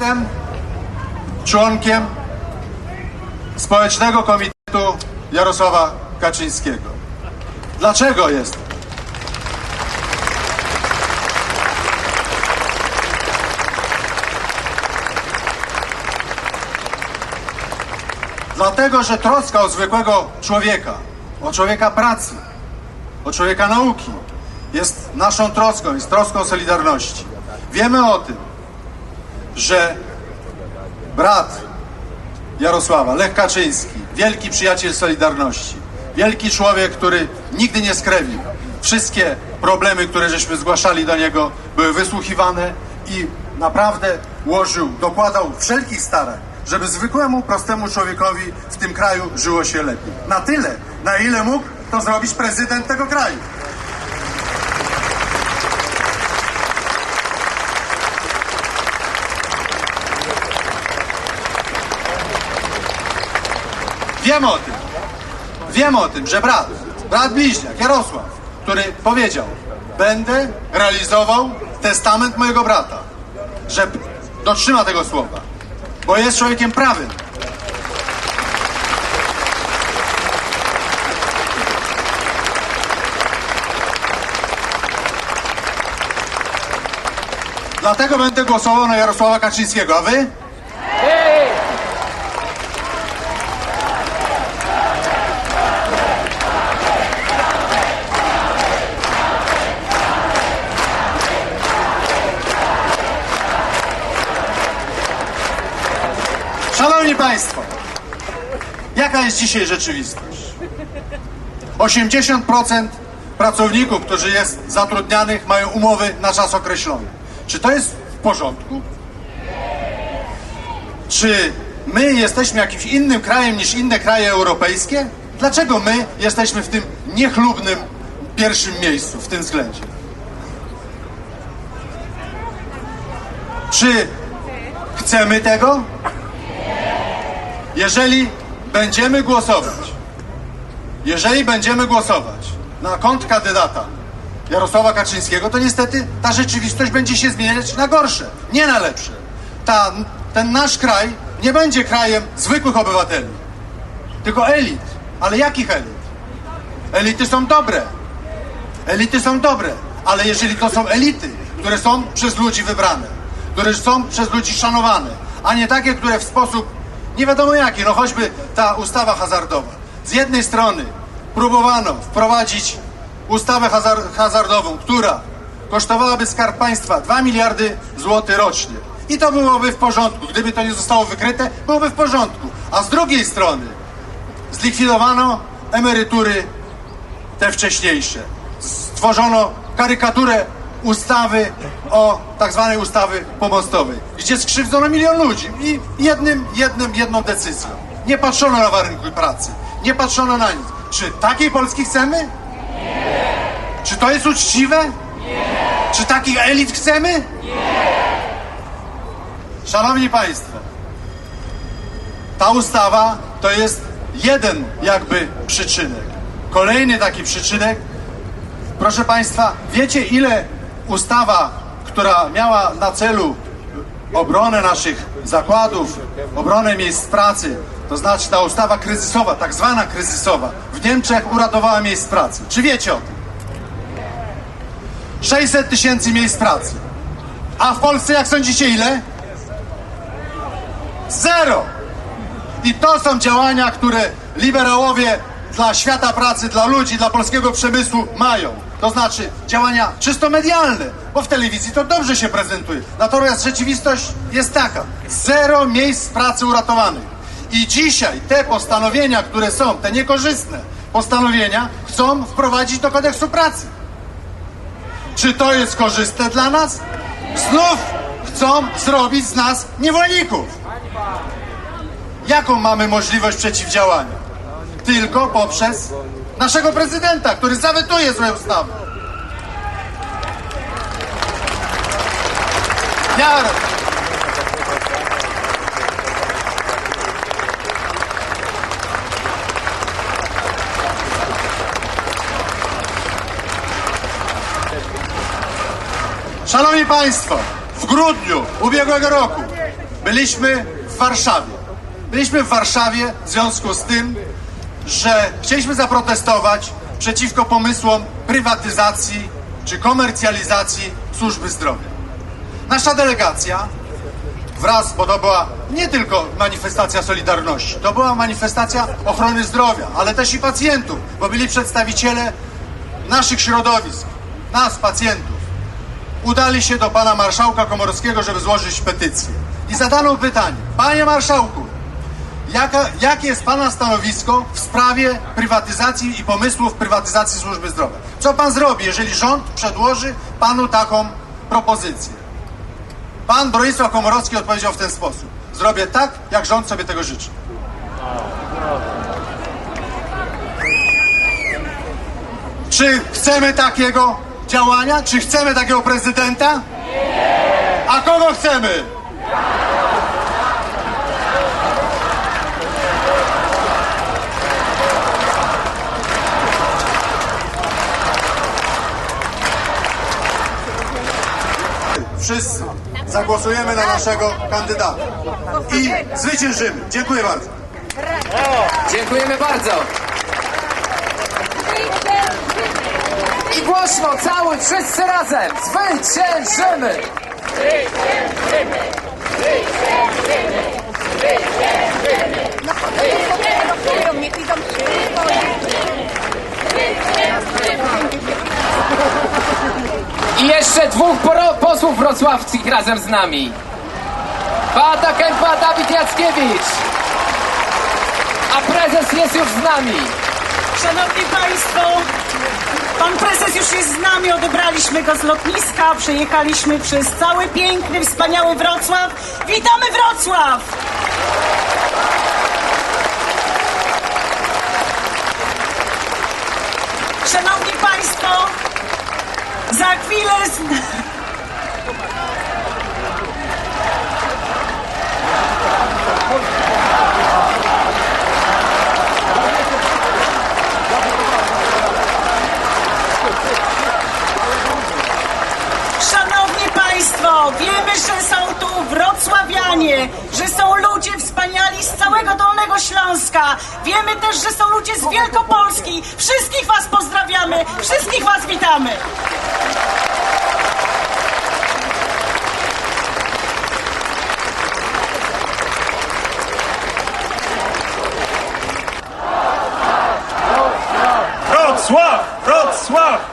Jestem członkiem Społecznego Komitetu Jarosława Kaczyńskiego. Dlaczego jestem? Dlatego, że troska o zwykłego człowieka, o człowieka pracy, o człowieka nauki jest naszą troską, jest troską Solidarności. Wiemy o tym, że brat Jarosława, Lech Kaczyński, wielki przyjaciel Solidarności, wielki człowiek, który nigdy nie skrewił. Wszystkie problemy, które żeśmy zgłaszali do niego, były wysłuchiwane i naprawdę łożył, dokładał wszelkich starań, żeby zwykłemu, prostemu człowiekowi w tym kraju żyło się lepiej. Na tyle, na ile mógł to zrobić prezydent tego kraju. Wiemy o tym. Wiemy o tym, że brat, brat bliźniak, Jarosław, który powiedział, będę realizował testament mojego brata, że dotrzyma tego słowa, bo jest człowiekiem prawym. Dlatego będę głosował na Jarosława Kaczyńskiego, a wy? Szanowni Państwo, jaka jest dzisiaj rzeczywistość? 80% pracowników, którzy jest zatrudnianych, mają umowy na czas określony. Czy to jest w porządku? Czy my jesteśmy jakimś innym krajem niż inne kraje europejskie? Dlaczego my jesteśmy w tym niechlubnym pierwszym miejscu w tym względzie? Czy chcemy tego? Jeżeli będziemy głosować, jeżeli będziemy głosować na kontrkandydata Jarosława Kaczyńskiego, to niestety ta rzeczywistość będzie się zmieniać na gorsze, nie na lepsze. Ta, ten nasz kraj nie będzie krajem zwykłych obywateli, tylko elit. Ale jakich elit? Elity są dobre. Elity są dobre, ale jeżeli to są elity, które są przez ludzi wybrane, które są przez ludzi szanowane, a nie takie, które w sposób nie wiadomo jaki, no choćby ta ustawa hazardowa. Z jednej strony próbowano wprowadzić ustawę hazar hazardową, która kosztowałaby Skarb Państwa 2 miliardy złotych rocznie. I to byłoby w porządku. Gdyby to nie zostało wykryte, byłoby w porządku. A z drugiej strony zlikwidowano emerytury te wcześniejsze. Stworzono karykaturę ustawy o tak zwanej ustawy pomostowej, gdzie skrzywdzono milion ludzi i jednym, jednym, jedną decyzją. Nie patrzono na warunki pracy, nie patrzono na nic. Czy takiej Polski chcemy? Nie. Czy to jest uczciwe? Nie. Czy takich elit chcemy? Nie. Szanowni Państwo, ta ustawa to jest jeden jakby przyczynek. Kolejny taki przyczynek Proszę Państwa, wiecie ile ustawa, która miała na celu obronę naszych zakładów, obronę miejsc pracy, to znaczy ta ustawa kryzysowa, tak zwana kryzysowa, w Niemczech uratowała miejsc pracy. Czy wiecie o tym? 600 tysięcy miejsc pracy. A w Polsce, jak sądzicie, ile? Zero! I to są działania, które liberałowie dla świata pracy, dla ludzi, dla polskiego przemysłu mają. To znaczy działania czysto medialne, bo w telewizji to dobrze się prezentuje. Natomiast rzeczywistość jest taka. Zero miejsc pracy uratowanych. I dzisiaj te postanowienia, które są, te niekorzystne postanowienia, chcą wprowadzić do kodeksu pracy. Czy to jest korzystne dla nas? Znów chcą zrobić z nas niewolników. Jaką mamy możliwość przeciwdziałania? Tylko poprzez naszego prezydenta, który zawetuje złe ustawy. Ja... Szanowni Państwo, w grudniu ubiegłego roku byliśmy w Warszawie. Byliśmy w Warszawie w związku z tym, że chcieliśmy zaprotestować przeciwko pomysłom prywatyzacji czy komercjalizacji służby zdrowia. Nasza delegacja wraz, bo to była nie tylko manifestacja Solidarności, to była manifestacja ochrony zdrowia, ale też i pacjentów, bo byli przedstawiciele naszych środowisk, nas, pacjentów. Udali się do pana marszałka Komorowskiego, żeby złożyć petycję. I zadano pytanie, panie marszałku, jaka, jakie jest pana stanowisko w sprawie prywatyzacji i pomysłów prywatyzacji służby zdrowia? Co pan zrobi, jeżeli rząd przedłoży panu taką propozycję? Pan Bronisław Komorowski odpowiedział w ten sposób. Zrobię tak, jak rząd sobie tego życzy. Czy chcemy takiego działania? Czy chcemy takiego prezydenta? A kogo chcemy? Wszyscy zagłosujemy na naszego kandydata i zwyciężymy. Dziękuję bardzo. Dziękujemy bardzo. I głośno, cały, wszyscy razem. Zwyciężymy! Niech idą szybko. I jeszcze dwóch poro- posłów wrocławskich razem z nami. Beata Kępa, Dawid Jackiewicz. A prezes jest już z nami. Szanowni Państwo, Pan Prezes już jest z nami, odebraliśmy go z lotniska, przejechaliśmy przez cały piękny, wspaniały Wrocław. Witamy Wrocław! Szanowni Państwo, za chwilę... z- Szanowni Państwo, wiemy, że są tu wrocławianie, że są ludzie wspaniali z Dolnego Śląska. Wiemy też, że są ludzie z Wielkopolski. Wszystkich Was pozdrawiamy, wszystkich Was witamy. Wrocław! Wrocław!